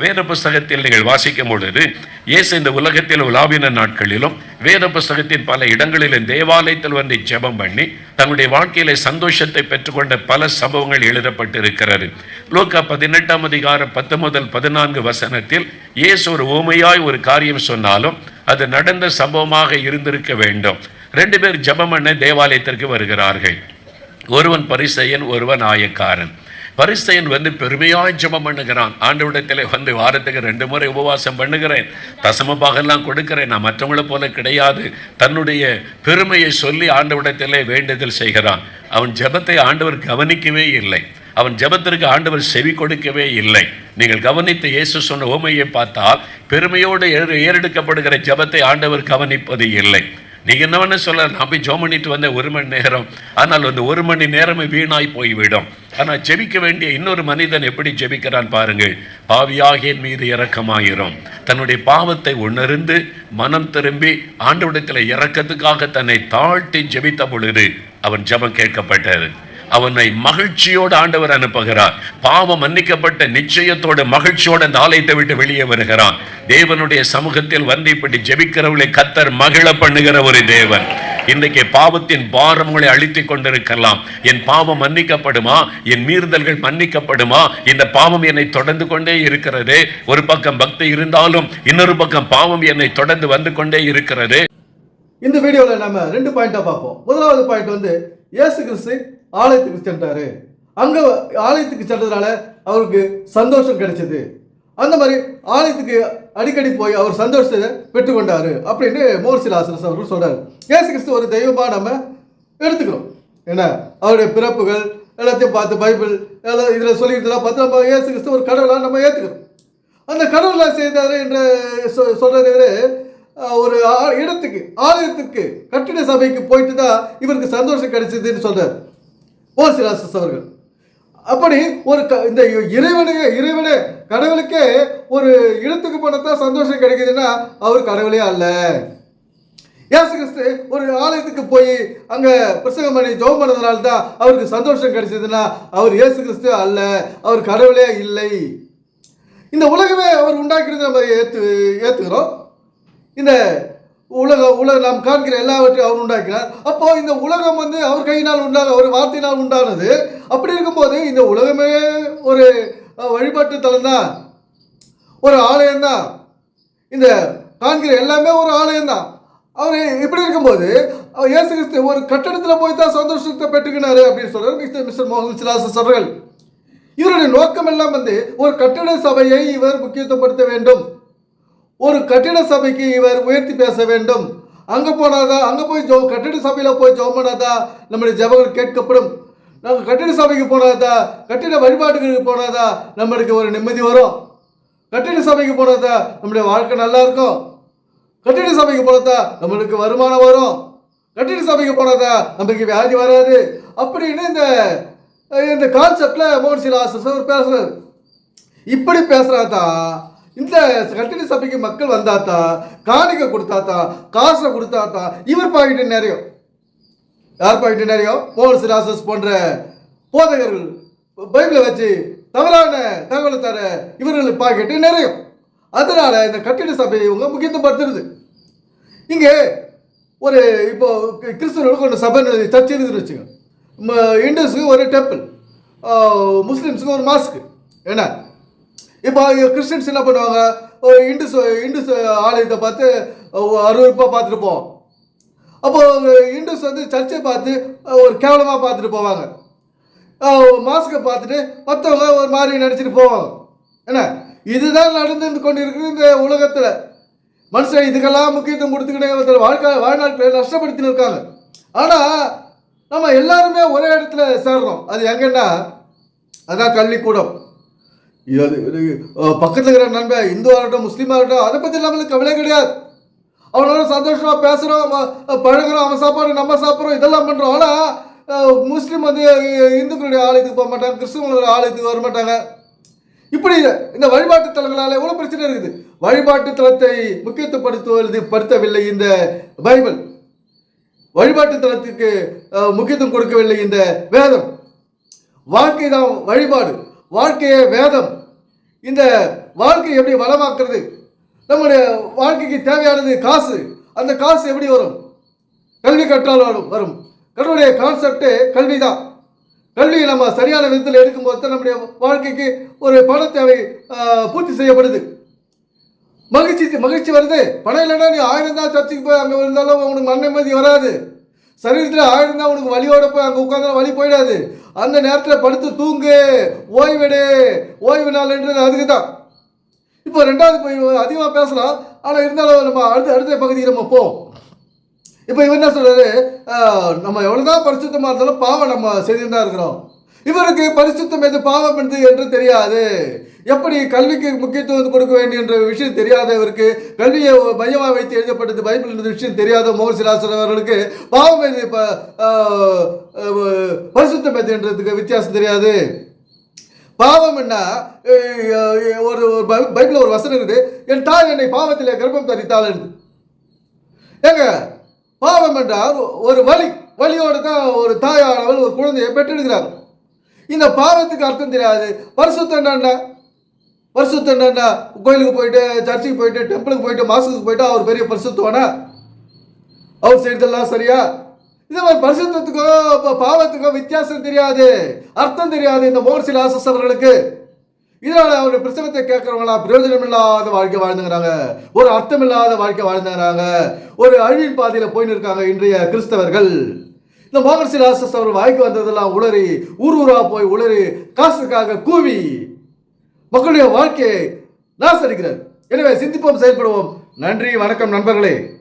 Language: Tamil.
வேத புஸ்தகத்தில் நீங்கள் வாசிக்கும் பொழுது இயேசு இந்த உலகத்தில் உலாவின நாட்களிலும் வேத புஸ்தகத்தின் பல இடங்களிலும் தேவாலயத்தில் வந்து ஜெபம் பண்ணி தன்னுடைய வாழ்க்கையில சந்தோஷத்தை பெற்றுக்கொண்ட பல சம்பவங்கள் எழுதப்பட்டிருக்கிறது. லோக்கா பதினெட்டாம் அதிகாரம் பத்து முதல் பதினான்கு வசனத்தில் இயேசு ஒரு ஊமையாய் ஒரு காரியம் சொன்னாலும் அது நடந்த சம்பவமாக இருந்திருக்க வேண்டும். ரெண்டு பேர் ஜெபம் பண்ண தேவாலயத்திற்கு வருகிறார்கள். ஒருவன் பரிசையன் ஒருவன் ஆயக்காரன். பரிசையன் வந்து பெருமையாய் ஜெபம் பண்ணுகிறான். ஆண்டவிடத்தில் வந்து வாரத்துக்கு ரெண்டு முறை உபவாசம் பண்ணுகிறேன். தசம பாகெல்லாம் கொடுக்கிறேன். நான் மற்றவங்களை போல கிடையாது. தன்னுடைய பெருமையை சொல்லி ஆண்டவிடத்திலே வேண்டுதல் செய்கிறான். அவன் ஜெபத்தை ஆண்டவர் கவனிக்கவே இல்லை. அவன் ஜெபத்திற்கு ஆண்டவர் செவி கொடுக்கவே இல்லை. நீங்கள் கவனித்து இயேசு சொன்ன ஓமையை பார்த்தால் பெருமையோடு ஏறெடுக்கப்படுகிற ஜெபத்தை ஆண்டவர் கவனிப்பது இல்லை. நீங்கள் என்ன வேணா சொல்ல நான் போய் ஜோம் பண்ணிட்டு வந்தேன் ஒரு மணி நேரம். ஆனால் அந்த ஒரு மணி நேரமே வீணாய் போய்விடும். ஆனால் ஜெபிக்க வேண்டிய இன்னொரு மனிதன் எப்படி ஜெபிக்கிறான் பாருங்கள். பாவியாகியன் மீது இறக்கமாயிரும் தன்னுடைய பாவத்தை உணர்ந்து மனம் திரும்பி ஆண்டவிடத்தில் இறக்கத்துக்காக தன்னை தாழ்த்தி ஜெபித்த பொழுது அவன் ஜெபம் கேட்கப்பட்டது. அவனை மகிழ்ச்சியோடு ஆண்டவர் அனுப்புகிறார். பாவம் மன்னிக்கப்பட்ட நிச்சயத்தோட மகிழ்ச்சியோடு அந்த ஆலயத்தை விட்டு வெளியே வருகிறான். தேவனுடைய சமூகத்தில் வந்து இப்படி ஜெபிக்கிறவர்களை கத்தர் மகிழ பண்ணுகிற ஒரு தேவன். இன்றைக்கு பாவத்தின் பாரங்களை அழித்துக் கொண்டிருக்கலாம். என் பாவம் மன்னிக்கப்படுமா? என் மீறுதல்கள் மன்னிக்கப்படுமா? இந்த பாவம் என்னை தொடர்ந்து கொண்டே இருக்கிறது. ஒரு பக்கம் பக்தி இருந்தாலும் இன்னொரு பக்கம் பாவம் என்னை தொடர்ந்து வந்து கொண்டே இருக்கிறது. இந்த வீடியோவில் நம்ம ரெண்டு பாயிண்டாக பார்ப்போம். முதலாவது பாயிண்ட் வந்து இயேசு கிறிஸ்து ஆலயத்துக்கு சென்றாரு. அங்கே ஆலயத்துக்கு சென்றதுனால அவருக்கு சந்தோஷம் கிடைச்சது. அந்த மாதிரி ஆலயத்துக்கு அடிக்கடி போய் அவர் சந்தோஷத்தை பெற்றுக்கொண்டார் அப்படின்னு மோர்சிலாசனஸ் அவர்கள் சொல்கிறார் ஏசு கிறிஸ்து ஒரு தெய்வமாக நம்ம எடுத்துக்கிறோம். என்ன? அவருடைய பிறப்புகள் எல்லாத்தையும் பார்த்து பைபிள் எல்லாம் இதில் சொல்லியிருந்தெல்லாம் பார்த்து நம்ம ஏசு கிறிஸ்து ஒரு கடவுளாக நம்ம ஏற்றுக்கிறோம் அந்த கடவுளாக செய்தார் என்று சொ- சொல்கிறவர் ஒரு ஆ- இடத்துக்கு ஆலயத்துக்கு கட்டிட சபைக்கு போயிட்டு தான் இவருக்கு சந்தோஷம் கிடைச்சதுன்னு சொல்கிறார் ஓசிராசஸ் அவர்கள். அப்படி ஒரு க- இந்த இறைவனே இறைவனு கடவுளுக்கே ஒரு இடத்துக்கு போனதான் சந்தோஷம் கிடைக்குதுன்னா அவர் கடவுளே அல்ல. ஏசு கிறிஸ்து ஒரு ஆலயத்துக்கு போய் அங்கே பிரசங்கம் பண்ணி ஜெபம் பண்ணதுனால தான் அவருக்கு சந்தோஷம் கிடைச்சதுன்னா அவர் இயேசு கிறிஸ்து அல்ல அவர் கடவுளே இல்லை. இந்த உலகமே அவர் உண்டாக்கிறது நம்ம ஏற்று ஏற்றுக்கிறோம் இந்த உலக உலக நாம் காண்கிற எல்லாவற்றையும் அவர் உண்டாக்கினார். அப்போ இந்த உலகம் வந்து அவர் கையினால் உண்டான ஒரு வார்த்தையினால் உண்டானது. அப்படி இருக்கும்போது இந்த உலகமே ஒரு வழிபாட்டு தலம் தான். ஒரு ஆலயம் தான். இந்த காண்கிற எல்லாமே ஒரு ஆலயம் தான். அவர் இப்படி இருக்கும்போது இயேசு கிறிஸ்து ஒரு கட்டடத்தில் போய் தான் சந்தோஷத்தை பெற்றுக்கினாரு அப்படின்னு சொல்கிறார் மிஸ்டர் மிஸ்டர் மோகன் சிலாச அவர்கள். இவருடைய நோக்கம் எல்லாம் வந்து ஒரு கட்டட சபையை இவர் முக்கியத்துவப்படுத்த வேண்டும். ஒரு கட்டிட சபைக்கு இவர் உயர்த்தி பேச வேண்டும். அங்கே போனாதா? அங்கே போய் ஜோ கட்டிட சபையில் போய் ஜோம் பண்ணாதா? நம்முடைய ஜபங்கள் கேட்கப்படும். நாங்கள் கட்டிட சபைக்கு போனாதா? கட்டிட வழிபாடுகளுக்கு போனாதா? நம்மளுக்கு ஒரு நிம்மதி வரும். கட்டிட சபைக்கு போனாதா? நம்முடைய வாழ்க்கை நல்லா இருக்கும். கட்டிட சபைக்கு போனதா? நம்மளுக்கு வருமானம் வரும். கட்டிட சபைக்கு போனதா? நமக்கு வியாதி வராது. அப்படின்னு இந்த இந்த கான்செப்டில் மோகன் ஆசர் பேசுறாரு. இப்படி பேசுறாதா? இந்த கட்டிட சபைக்கு மக்கள் வந்தாத்தா காணிக்கை கொடுத்தாத்தா காசை கொடுத்தாத்தா இவர் பாக்கிட்டு நிறையும் யார் பாக்கிட்டு நிறைய போலீஸ் ராசஸ் போன்ற போதகர்கள் பைபிளை வச்சு தவறான தகவலை தர இவர்கள் பாக்கெட்டு நிறையும் அதனால இந்த கட்டிட சபையை இவங்க முக்கியத்துவப்படுத்துறது இங்கே ஒரு இப்போ கி- கிறிஸ்தவர்களுக்கு ஒரு சபை சர்ச் இருக்குதுன்னு வச்சுக்கோங்க. ம- இந்துஸுக்கு ஒரு டெம்பிள் முஸ்லீம்ஸுக்கு ஒரு மாஸ்க்கு என்ன? இப்போ கிறிஸ்டின்ஸ் என்ன பண்ணுவாங்க? இந்து இந்து ஆலயத்தை பார்த்து அருவருப்பாக பார்த்துட்டு போவோம். அப்போ இந்துஸ் வந்து சர்ச்சை பார்த்து ஒரு கேவலமாக பார்த்துட்டு போவாங்க. மாஸ்கை பார்த்துட்டு மற்றவங்க ஒரு மாதிரி நினச்சிட்டு போவாங்க. என்ன? இதுதான் நடந்து கொண்டு இருக்குது இந்த உலகத்தில். மனுஷன் இதுக்கெல்லாம் முக்கியத்துவம் கொடுத்துக்கிட்டே வாழ்க்கை வாழ்நாட்களை நஷ்டப்படுத்தின்னு இருக்காங்க. ஆனால் நம்ம எல்லாருமே ஒரே இடத்துல சேர்றோம். அது எங்கன்னா அதான் கல்விக்கூடம் இது அது இருக்கிற நண்பன் இந்துவாக இருக்கட்டும் முஸ்லீமாக இருக்கட்டும் அதை பற்றி நம்மளுக்கு கவலை கிடையாது. அவனோட சந்தோஷமாக பேசுகிறோம் பழகுறோம் அவன் சாப்பாடு நம்ம சாப்பிட்றோம் இதெல்லாம் பண்ணுறோம் ஆனால் முஸ்லீம் வந்து இந்துக்களுடைய ஆலயத்துக்கு போக மாட்டாங்க கிறிஸ்துவங்களுடைய ஆலயத்துக்கு வர மாட்டாங்க. இப்படி இந்த வழிபாட்டு தலங்களால் எவ்வளோ பிரச்சனை இருக்குது? வழிபாட்டு தலத்தை முக்கியத்துவப்படுத்துவது படுத்தவில்லை இந்த பைபிள். வழிபாட்டு தலத்துக்கு முக்கியத்துவம் கொடுக்கவில்லை இந்த வேதம். வாழ்க்கை தான் வழிபாடு. வாழ்க்கையே வேதம். இந்த வாழ்க்கையை எப்படி வளமாக்குறது? நம்முடைய வாழ்க்கைக்கு தேவையானது காசு. அந்த காசு எப்படி வரும்? கல்வி கற்றால் வரும் வரும். கடவுளுடைய கான்செப்டே கல்வி தான் கல்வியை நம்ம சரியான விதத்தில் எடுக்கும்போது தான் நம்முடைய வாழ்க்கைக்கு ஒரு பண தேவை பூர்த்தி செய்யப்படுது. மகிழ்ச்சி மகிழ்ச்சி வருது. பணம் இல்லைன்னா நீ ஆயிரம் தான் சர்ச்சுக்கு போய் அங்கே இருந்தாலும் உனக்கு மன வராது. சரீரத்தில் ஆயிரம் உனக்கு வழியோட போய் அங்கே உட்காந்து வழி போயிடாது. அந்த நேரத்தில் படுத்து தூங்கு. ஓய்வெடு. ஓய்வு நாள்ன்றது அதுக்கு தான் இப்போ ரெண்டாவது போய் அதிகமாக பேசலாம். ஆனால் இருந்தாலும் நம்ம அடுத்த அடுத்த பகுதிக்கு நம்ம போவோம் இப்போ இவர் என்ன சொல்றாரு? நம்ம நம்ம எவ்வளவுதான் பரிசுத்தமாக இருந்தாலும் பாவம் நம்ம செய்துட்டு தான் இருக்கிறோம். இவருக்கு பரிசுத்தம் எது பாவம் என்று என்று தெரியாது. எப்படி கல்விக்கு முக்கியத்துவம் கொடுக்க வேண்டும் என்ற விஷயம் தெரியாதவருக்கு கல்வியை மையமாக வைத்து எழுதப்பட்டது பைபிள் என்ற விஷயம் தெரியாத மோகசிலாசர் அவர்களுக்கு பாவம் எது பரிசுத்தம் எது என்றதுக்கு வித்தியாசம் தெரியாது. பாவம் என்ன? ஒரு ஒரு பை- ஒரு வசனம் இருக்குது என் தாய் என்னை பாவத்திலே கர்ப்பம் தரித்தாள் ஏங்க பாவம் என்றால் ஒரு வழி வழியோடு தான் ஒரு தாயானவள் ஒரு குழந்தையை பெற்றெடுக்கிறார் இந்த பாவத்துக்கு அர்த்தம் தெரியாது. பரிசுத்தம் பரிசுத்தண்டா பரிசுத்தண்டா கோயிலுக்கு போயிட்டு சர்ச்சுக்கு போயிட்டு டெம்பிளுக்கு போயிட்டு மாசத்துக்கு போயிட்டு அவர் பெரிய பரிசுத்தவானா? அவர் செய்தெல்லாம் சரியா? இந்த மாதிரி பரிசுத்தத்துக்கோ பாவத்துக்கோ வித்தியாசம் தெரியாது அர்த்தம் தெரியாது இந்த மோர்சில் ஆசஸ் இதனால் இதனால அவருடைய பிரச்சனத்தை கேட்கறவங்களா பிரயோஜனம் இல்லாத வாழ்க்கை வாழ்ந்துங்கிறாங்க. ஒரு அர்த்தம் இல்லாத வாழ்க்கை வாழ்ந்துங்கிறாங்க. ஒரு அழிவின் பாதையில் போயின்னு இருக்காங்க இன்றைய கிறிஸ்தவர்கள். இந்த மோகன் சிலாசஸ் அவர் வாய்க்கு வந்ததெல்லாம் உளறி ஊர் ஊரா போய் உளறி காசுக்காக கூவி மக்களுடைய வாழ்க்கையை நாசடிக்கிறார். எனவே சிந்திப்போம் செயல்படுவோம். நன்றி வணக்கம் நண்பர்களே.